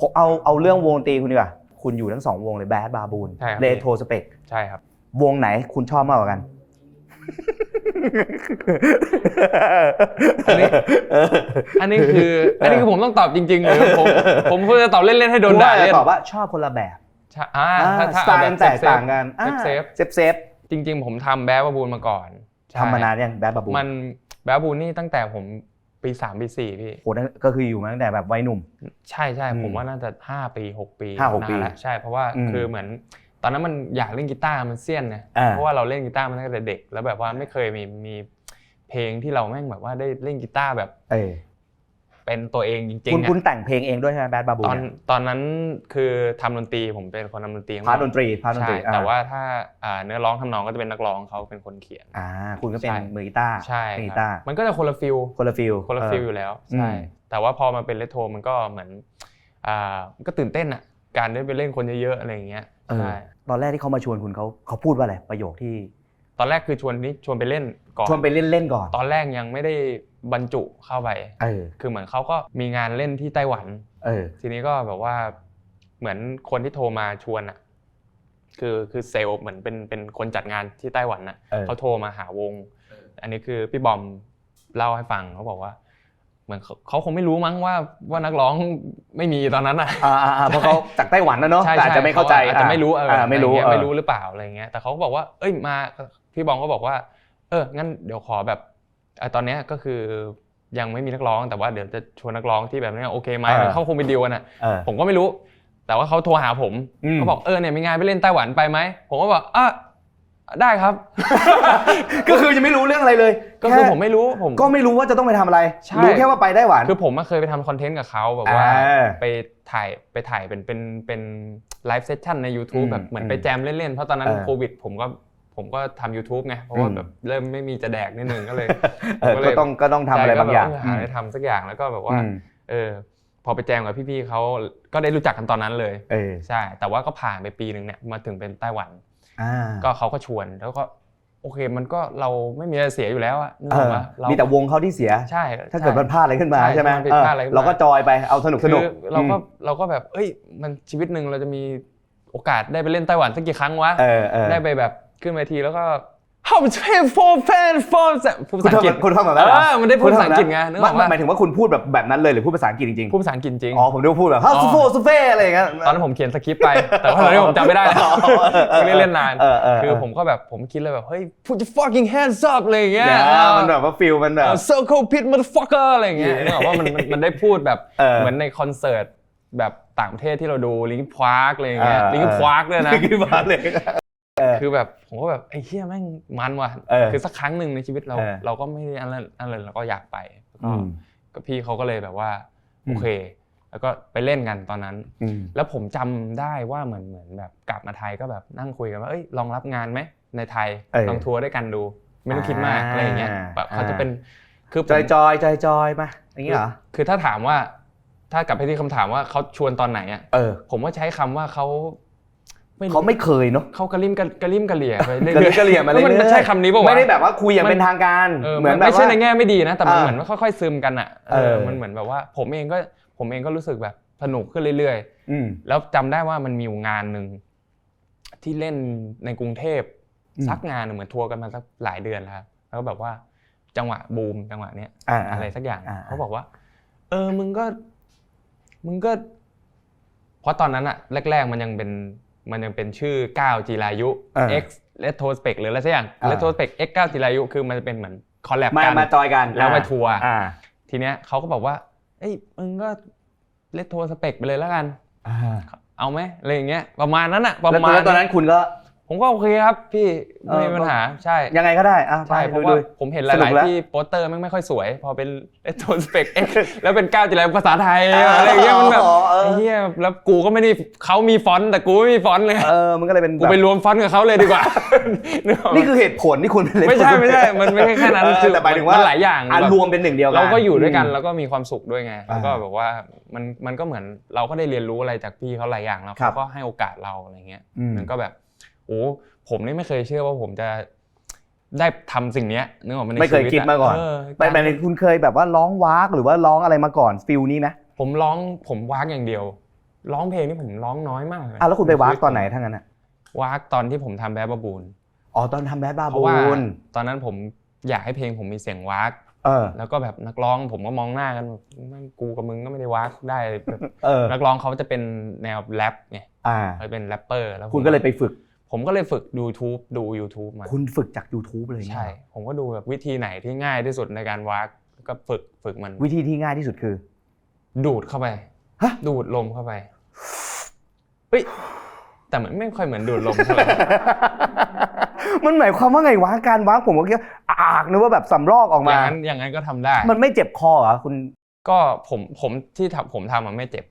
ผมเอาเอาเรื่องวงดนตรีคุณดีกว่า คุณอยู่ทั้งสองวงเลยแบดบาบูนใช่ครับเรโทรสเปกใช่ครับ วงไหนคุณชอบมากกว่ากัน อันนี้ อันนี้คือ อันนี้คือผมต้องตอบจริงๆหรือผมผมเพื่อจะตอบเล่นๆให้โดนด่าคุณว่เล่นตอบว่าชอบคนละแบบใช่อ่าอ่าถ้าถ้าสไตเอาล์แบบมันแตกต่างกันเซฟ เซฟเซฟเซฟจริง ๆ ผมทำแบดบาบูนมาก่อนใช่ทำมานานยังแบดบาบูนมันแบดบาบูนนี่ตั้งแต่ผม ปีสามปีสี่พี่โหนั่นก็คืออยู่มาตั้งแต่แบบวัยหนุ่ม ใช่ใช่อืมผมว่าน่าจะห้าปีหกปีห้าหกปีนนแล้วใช่เพราะว่าอืมคือเหมือนตอนนั้นมันอยากเล่นกีตาร์มันเซียนนะอ่าเพราะว่าเราเล่นกีตาร์มาตั้งแต่เด็ก แล้วแบบว่าไม่เคยมีมีเพลงที่เราแม่งแบบว่าได้เล่นกีตาร์แบบ เออเป็นตัวเองจริงคุณๆอะคุณแต่งเพลงเองด้วยใช่ไหมแบดบาบูตอนตอนนั้นคือทำดนตรีผมเป็นคนทำดนตรีพาร์ทดนตรีพาร์ทดนใช่ตรีอ่แต่ว่าถ้าอ่าเนื้อร้องทำนองก็จะเป็นนักร้องเขาเป็นคนเขียน อ่า คุณก็เป็นใช่ มือกีตาร์ใช่เป็นกีคตารับร์มันก็จะคนละฟิล คนละฟิล คนละฟิลอยู่แล้วใช่อืม แต่ว่าพอมาเป็นเลโทรมันก็เหมือนอ่ามันก็ตื่นเต้นอะการได้ไปเล่นคนเยอะๆอะไรอย่างเงี้ยเออใช่ตอนแรกที่เขามาชวนคุณเขาเขาพูดว่าอะไรประโยคที่ตอนแรกคือชวนนี่ชวนไปเล่นก่อนชวนไปเล่นเล่นๆก่อน ตอนแรกยังไม่ได้ บรรจุเข้าไปเออคือเหมือนเขาก็มีงานเล่นที่ไต้หวัน เออ ทีนี้ก็แบบว่าเหมือนคนที่โทรมาชวนอะ คือคือเซลล์เหมือนเป็นเป็นคนจัดงานที่ไต้หวันน่ะเออ เขาโทรมาหาวง อันนี้คือพี่บอมเล่าให้ฟังเขาบอกว่า เหมือนเขาเขาคงไม่รู้มั้งว่าว่านักร้องไม่มีตอนนั้นอะ อ่าอ่าอ่าเพราะเขาจากไต้หวันนะเนาะใช่แต่อาจจะไม่เข้าใจอาจจะไม่รู้เอออ่าไม่รู้อะเงี้ยเออไม่รู้หรือเปล่าอะไรเงี้ยแต่เขาก็บอกว่า เอ้ยมาพี่บอมก็บอกว่า เอองั้นเดี๋ยวขอแบบอะ ตอนเนี้ยก็คือยังไม่มีนักร้องแต่ว่าเดี๋ยวจะชวนนักร้องที่แบบเนี้ยโอเคไหมเขาคงไปดีลกันอะเออผมก็ไม่รู้ แต่ว่าเขาโทรหาผมอืมเขาบอกเออเนี่ยมีงานไปเล่นไต้หวันไปไหมผมก็บอกอะได้ครับ ก็คือยังไม่รู้เรื่องอะไรเลย ก็คือแผมไม่รู้ผมก็ไม่รู้ว่าจะต้องไปทำอะไรใช่รู้แค่ว่าไปไต้หวัน คือผมอะเคยไปทำคอนเทนต์กับเขาแบบว่าอ่าไปถ่ายไปถ่ายเป็นเป็นเป็นไลฟ์เซสชั่นใน YouTube อืมแบบเหมือนอืมไปแจมเล่นๆ เพราะตอนนั้นเออโควิด ผมก็ ผมก็ทำ YouTube ไงเพราะว่าอืมแบบเริ่มไม่มีจะแดกนิดนึงก็เลยเออผมก็ต้องก็ต้องทำอะไรบางอย่างใช่ก็แบบเหาอะไรทำสักอย่างแล้วก็แบบว่าอืมเออพอไปแจมกับพี่ๆเขาก็ได้รู้จักกันตอนนั้นเลยเออใช่ แต่ว่าก็ผ่านไปปีหนึ่งเนี่ยมาถึงเป็นไต้หวันอ่าก็เขาก็ชวนแล้วก็โอเคมันก็เราไม่มีอะไรเสียอยู่แล้วอะนึกเอออกอปะเรามีแต่วงเขาที่เสียใช่ ถ้าเกิดมันพลาดอะไรขึ้นมาใช่ใช่ไหมถ้ามันผิดเออพลาดอะไรขึ้นมาเราก็จอยไปเอาสนุกสนุกคือเราก็อืมเราก็แบบเอ้ยมันชีวิตหนึ่งเราจะมีโอกาสได้ไปเล่นไต้หวันสักกี่ครั้งวะเออเออได้ไปแบบ ขึ้นเวทีแล้วก็ How to pay for fan for พูดคุภาณษาอังกฤษทำคุณทำแบบนั้นเหรอเออมันได้พูดภาษาอังกฤษไงนึกออกไม่ปะ หมายถึงว่าคุณพูดแบบแบบนั้นเลยหรือพูดภาษาอังกฤษจริงพูดภาษาอังกฤษจริง ๆอ๋อผมนึกว่าพูดแบบฮัสโฟสเฟ่อะไรอย่างเงี้ย ตอนนั้นผมเขียนสคริปต์ไป แต่ว่าตอนนี้ผมจำไม่ได้แล้วไม่ได้เล่นนาน เออเออ คือผมก็แบบผมคิดเลยแบบ เฮ้ย put your fucking hands up อะไรอย่างเงี้ยเนี่ยมันแบบว่าฟิลมันแบบเออ circle pit motherfucker อะไรอย่างเงี้ยนึกออกว่ามันมันมันได้พูดแบบเออเหมือนในคอนเสิร์ตแบบต่างประเทศที่เราดูลิงค์พาร์คอะไรอย่างเงี้ยเออลิงค์พาร์คด้วยนะขึ้นมาเลย คือแบบผมก็แบบไอ้เหี้ยแม่งมันว่ะเออคือสักครั้งหนึ่งในชีวิตเราเออเราก็ไม่ได้อะไรอะไรเราก็อยากไปแล้วก็อืมก็พี่เขาก็เลยแบบว่าอืมโอเค แล้วก็ไปเล่นกันตอนนั้นอืมแล้วผมจำได้ว่าเหมือนเหมือนแบบกลับมาไทยก็แบบนั่งคุยกันว่าเอ้ยลองรับงานไหมในไทยเออลองทัวร์ด้วยกันดู ไม่ต้องคิดมากอ่าอะไรอย่างเงี้ยแบบเขาจะอ่าเป็นคือผมจอยจอยจอยจอยมาอย่างงี้เหรอคือถ้าถามว่าถ้ากลับไปที่คำถามว่าเขาชวนตอนไหนอะเออผมว่าใช้คำว่าเขารู้ เขาไม่เคยเนาะเขากระลิมกระกระลิมกระเหลี่ยไปเรื่อยกระลิมกระเหลี่ยมาเรื่อยๆนใช่คำนี้ป่าวะไม่ได้แบบว่าคุยอย่างมันเป็นทางการเออเหมือนแบบไม่ใช่ว่าในแง่ไม่ดีนะ แต่มันอ่าเหมือนว่าค่อยๆซึมกันอะเอเอออมันเหมือนแบบว่า ผมเองก็ผมเองก็รู้สึกแบบสนุกขึ้นเรื่อยอืมๆแล้วจำได้ว่ามันมีอยู่งานหนึ่งที่เล่นในกรุงเทพอืมสักงานหนึ่งเหมือนทัวร์กันมาสักหลายเดือนแล้วครับแล้วก็แบบว่าจังหวะบูมจังหวะเนี้ยอ่าอะไรสักอย่างอ่าเขาบอกว่า เออมึงก็ มึงก็ เพราะตอนนั้นอะแรก ๆ มันยังเป็น มันยังเป็นชื่อก้าวจีรายุ X Retrospect หรืออะไรสักอย่าง Retrospect X ก้าวจีรายุคือมันจะเป็นเหมือนคอลแลบมากัน มาจอยกันแล้วมาทัวร์อ่าทีเนี้ยเขาก็บอกว่า เอ้ยมึงก็ Retrospect ไปเลยแล้วกัน อ่าเอาไหมอะไรอย่างเงี้ยประมาณนั้นอะประแล้วมาณแล้วตอนนั้นคุณก็ ผมก็โอเคครับพี่เออไม่มีปัญหาใช่ ยังไงก็ได้อะใช่ไปเพราะดูว่าดูผมเห็นหสนุลากยแล้ว ๆที่โปสเตอร์มันไม่ค่อยสวย พอเป็น retrospect X แล้วเป็นก้าวจิไรภาษาไทยอะไรอย่างเงี้ยมันแบบอ๋อเออ ไอ้เหี้ยแล้วกูก็ไม่ได้เขามีฟอนต์แต่กูไม่มีฟอนต์เลยเออมันก็เลยเป็นกูแบบไปรวมฟอนต์กับเขาเลยดีกว่า นึกออกไหมนี่คือเหตุผลที่คุณเป็นไม่ใช่ไม่ใช่มันไม่ใช่แค่นั้นเออคือแต่หมายถึงว่ามันหลายอย่างอะแบบ รวมเป็นหนึ่งเดียวกัน เราก็อยู่ด้วยกันแล้วก็มีความสุขด้วยไงอ่าแล้วก็แบบว่ามันมันก็เหมือนเราก็ได้เรียนรู้อะไรจากพี่เขาหลายอย่างแล้วครัเขาบก็ให้โอกาสเราอะไรเงี้ยอืม มันก็แบบ โอ้ผมนี่ไม่เคยเชื่อว่าผมจะได้ทำสิ่งเนี้ยนึกออกไหมในไม่เคยชีวิตคิดมาก่อนเไปไปคุณเคยแบบว่าร้องวากหรือว่าร้องอะไรมาก่อนฟิลนี้ไหมผมร้องผมวากอย่างเดียว ร้องเพลงนี่ผมร้องน้อยมากเลยอะแล้วคุณไปวากตอนไหนทั้งนั้นอะวากตอนที่ผมทำแบดบาบูนอ๋อตอนทำแบดบาเพบูราะว่านตอนนั้นผมอยากให้เพลงผมมีเสียงวากเออแล้วก็แบบนักร้องผมก็มองหน้ากันแบบแม่งกูกับมึงก็ไม่ได้วากได้แบบเออนักร้องเขาจะเป็นแนวแรปไงอ่าเขาเป็นแรปเปอร์แล้วผมคุณก็เลยไปฝึก ผมก็เลยฝึกดู YouTube ดู YouTube มาคุณฝึกจาก YouTube เลยเนี่ยใช่ ผมก็ดูแบบวิธีไหนที่ง่ายที่สุดในการวากก็ฝึกฝึกมัน วิธีที่ง่ายที่สุดคือ ดูดเข้าไปฮะ ดูดลมเข้าไปเฮ้ยแต่มันไม่ค่อยเหมือนดูดลมเท่าไหร่ มันหมายความว่าไงวะการวากผมก็คิดว่าอากนึกว่าแบบสำรอกออกอมา ย่างนั้นอย่างนั้นก็ทำได้ มันไม่เจ็บคอเหรอคุณ ก็ผมผมที่ทำผมทำมันไม่เจ็บ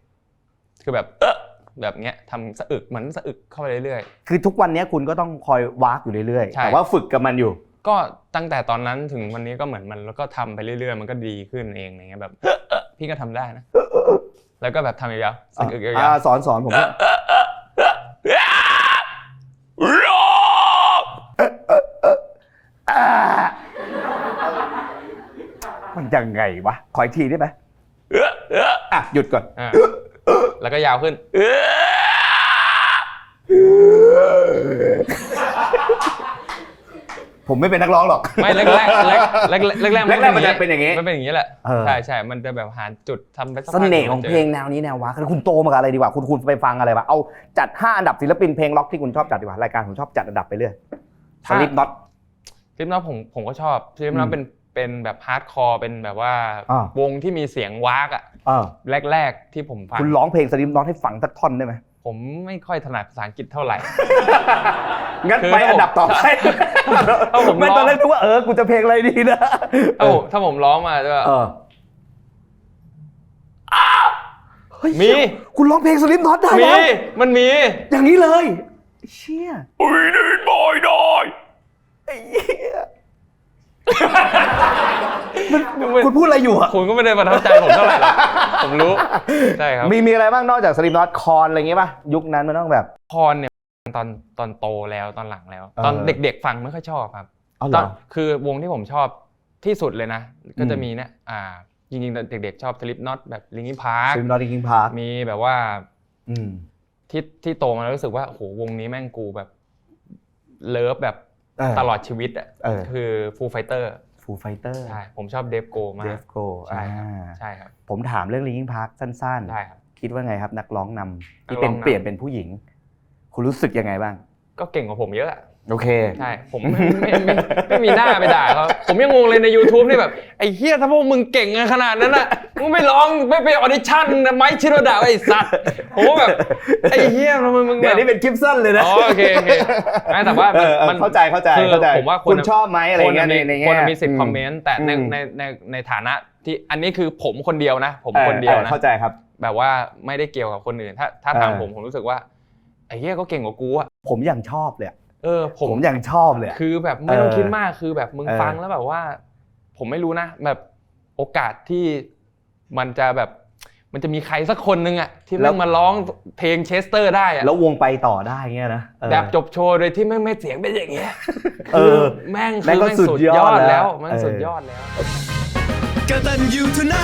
คือแบบเออ แบบเนี้ยทำสะอึกเหมือนสะอึกเข้าไปเรื่อยคือทุกวันนี้คุณก็ต้องคอยวากอยู่เรื่อยๆใช่แต่ว่าฝึกกับมันอยู่ ๆ ก็ตั้งแต่ตอนนั้นถึงวันนี้ก็เหมือนมันแล้วก็ทำไปเรื่อยๆ มันก็ดีขึ้นเองอย่างเงี้ยแบบ พี่ก็ทำได้นะ แล้วก็แบบทำยาวๆสะอึกยาวอ่าสอนสอนผมว่าอ่ามันยังไงวะ ขออีกทีได้ไหมอะหยุดก่อนๆอ่า แล้วก็ยาวขึ้นผมไม่เป็นนักร้องหรอก ไม่แรกแรกแรกแรกแรกแรกแรกๆมันจะเป็นอย่างงี้มันเป็นอย่างนี้แหละเออใช่ใช่มันจะแบบหาจุดทำไปสักเสพักน่ห์ของเพลงแนวนี้แนววะคือคุณโตมากับอะไรดีกว่าคุณคุณไปฟังอะไรวะเอาจัด5อันดับศิลปินเพลงล็อกที่คุณชอบจัดดีกว่ารายการผมชอบจัดอันดับไปเรื่อยสลิปน็อตคลิปนั้นผมผมก็ชอบคลิปนั้อืนมเป็นเป็นแบบฮาร์ดคอร์เป็นแบบว่าอ่าวงที่มีเสียงวากอะ เออแรก ๆ ที่ผมฟังคุณร้องเพลงสลิปน็อตให้ฟังสักท่อนได้ไหมผมไม่ค่อยถนัดภาษาอังกฤษเท่าไหร่ งั้นคือไปอันดับต่อไปถ้าผมไม่ร้อง ตอนแรกนึกว่าเออกูจะเพลงอะไรดีนะเอ้าถ้าผมร้องมาจะ เออเฮ้ยมี คุณร้องเพลงสลิปน็อตได้มี แล้วมันมี อย่างนี้เลยเชี่ยอุ้ยนี่บอยดอยไอ้เหี้ย มันคุณพูดอะไรอยู่อะคุณก็ไม่ได้ประทับใจผมเท่าไหร่หรอกผมรู้ใช่ครับมีมีอะไรบ้างนอกจากสลิปน็อตคอนอะไรอย่างงี้ป่ะยุคนั้นมันต้องแบบพรเนี่ยตอนตอนโตแล้วตอนหลังแล้วเออตอนเด็กๆฟังไม่ค่อยชอบครับเอาเหตรอนอคือวงที่ผมชอบที่สุดเลยนะ ก็จะอืมมีเนี่ยอ่าจริงๆตอนเด็กๆชอบสลิปน็อตแบบลิง k ิ n พาร์คสลิปน็อตคิงพาร์คมีแบบว่าอืมที่ที่โตมาแล้วรู้สึกว่าโอ้โหวงนี้แม่งกูแบบเลิฟแบบเออตลอดชีวิตอะเออคือฟูไฟเตอร์ ฟูไฟเตอร์ใช่ผมชอบเดฟโกมาเดกฟโกใช่ครับอ่าใช่ครับผมถามเรื่องลิงพาร์คสั้นได้ครับ ๆ คิดว่าไงครับ นักร้องนำที่นักร้เป็อนงนำ เปลี่ยนเป็นผู้หญิง คุณรู้สึกยังไงบ้าง ก็เก่งกว่าผมเยอะอะ โอเค ใช่ ผมไม่ไม่ไม่ไม่ไม่มีหน้าไปด่าเขาผมยังงงเลยใน YouTube นี่แบบไอ้เฮียถ้าพวกมึงเก่งขนาดนั้นอะมึงไม่ร้องไม่ไปออดิชั่นนะไมค์ชิโรดะไอ้สัตว์ผมว่าแบบไอ้เฮียทำไมมึงเดี๋แบยวบนี้เป็นคลิปสั้นเลยนะอ๋อโอเคโอเคไม่แต่ว่าเอมันอเออมัน เข้าใจเข้าใจคือเข้าใจผมว่าคุณชอบไหมอะไรคนเงี้ยในในแง่คนมีสิทธิ์คอมเมนต์แต่ในอืมในในในฐานะที่อันนี้คือผมคนเดียวนะ ผมออคนเดียวออนะ เข้าใจครับ แบบว่าไม่ได้เกี่ยวกับคนอื่น ถ้าถ้าเออถามผมผมรู้สึกว่าไอ้เหี้ยก็เก่งกว่ากูอะผมยังชอบเลยอะ เออผมผมยังชอบเลยอะคือแบบไม่ต้องเออคิดมากคือแบบมึงเออฟังแล้วแบบว่า ผมไม่รู้นะ แบบโอกาสที่มันจะแบบมันจะมีใครสักคนนึงอะที่แม่งมาร้องเพลงเชสเตอร์ได้อะแล้ววงไปต่อได้เงี้ยนะเออแบบจบโชว์โดยที่แม่งไม่เสียงเป็นอย่างเงี้ยเออแม่งแม่คืงอก็แม่งสุสุดดยยออดดแล้แล้ววแม่งเออสุดยอดแล้วกตันยูทูไน